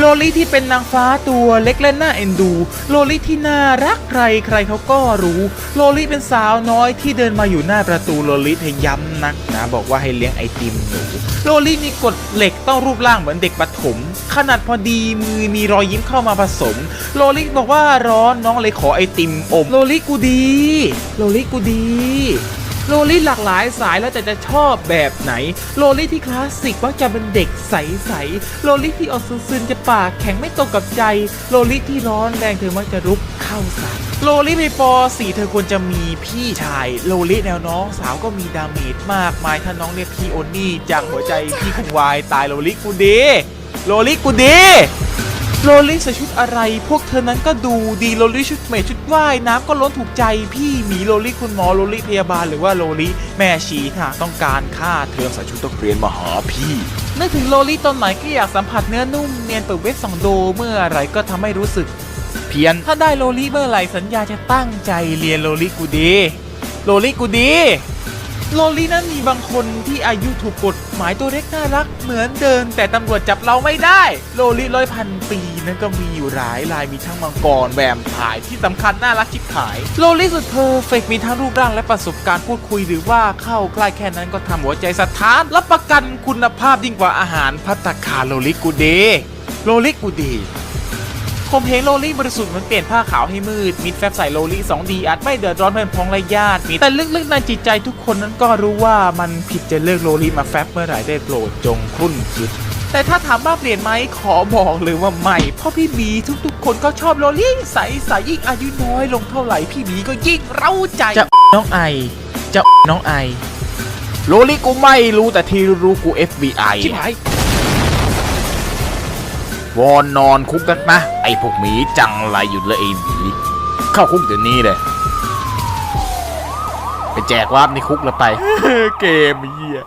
โลลิที่เป็นนางฟ้าตัวเล็กและน่าเอ็นดู โลลิที่น่ารักใครใครเขาก็รู้ โลลิเป็นสาวน้อยที่เดินมาอยู่หน้าประตูโลลิเธอย้ำนักนะ บอกว่าให้เลี้ยงไอติมหนูโลลิมีกฎเหล็กต้องรูปร่างเหมือนเด็กประถมขนาดพอดีมือมีรอยยิ้มเข้ามาผสม โลลิบอกว่าร้อนน้องเลยขอไอติมอมโลลิกูดี โลลิกูดี โลลิหลากหลายสายแล้วแต่จะชอบแบบไหน โลลิที่คลาสสิกมักจะเป็นเด็กใสๆ โลลิที่ออกซึนๆจะปากแข็งไม่ตรงกับใจ โลลิที่ร้อนแรงเธอมักจะรุกเข้าใส่โลลิไปป .4 เธอควรจะมีพี่ชาย โลลิแนวน้องสาวก็มีดาเมจมากมายถ้าน้องเรียกพี่โอนี่จากหัวใจพี่คงวายตายโลลิกูดี โลลิกูดี โลลิใส่ชุดอะไรพวกเธอนั้นก็ดูดีโลลิชุดเมดชุดว่ายน้ำก็ล้นถูกใจพี่หมีโลลิคุณหมอโลลิพยาบาลหรือว่าโลลิแม่ชีถ้าหากต้องการค่าเทอมใส่ชุดต้องเรียนมาหาพี่นึกถึงโลลิตอนไหนก็อยากสัมผัสเนื้อนุ่มเนียนเปิดเว็บสองโดเมื่อไหรก็ทำให้รู้สึก เพี้ยนถ้าได้โลลิเมื่อไหร่สัญญาจะตั้งใจเรียนโลลิกูดีโลลิกูดี โลลินั้นมีบางคนที่อายุถูกกฎหมายตัวเล็กน่ารักเหมือนเดิน แต่ตำรวจจับเราไม่ได้ โลลิร้อยพันปีนั้นก็มีอยู่หลายลายมีทั้งมังกรแวมพร์ที่สำคัญน่ารักชิบหาย โลลิสุดเพอร์เฟกมีทั้งรูปร่างและประสบการณ์พูดคุยหรือว่าเข้าใกล้แค่นั้นก็ทำหัวใจสะท้านรับประกันคุณภาพยิ่งกว่าอาหารพัตตาคารโลลิกูเดโลลิกูเด คมเพลงโลลี่บริสุทธิ์เหมือนเปลี่ยนผ้าขาวให้มืด มิดแฟบใส่โลลี่ 2D อาจไม่เดือดร้อนเพื่อนพ้องและญาติมิตรแต่ลึกๆในจิตใจทุกคนนั้นก็รู้ว่ามันผิดจะเลิกโลลี่มาแฟบเมื่อไหร่ได้โปรดจงครุ่นคิดแต่ถ้าถามว่าเปลี่ยนไหมขอบอกเลยว่าไม่เพราะพี่บีทุกๆ คนก็ชอบโลลี่ใสใสๆยิ่งอายุน้อยลงเท่าไหร่พี่บีก็ยิ่งเร้าใจจะน้องไอจะน้องไอโลลี่กูไม่รู้แต่ที่รู้กู FBI ชิบหาย วอนนอนคุกกันนะ ไอพวกหมีจังไรหยุดเลยไอหมีเข้าคุกเดี๋ยวนี้เลย ไปแจกวาร์ปในคุกแล้วไป เกมเหี้ย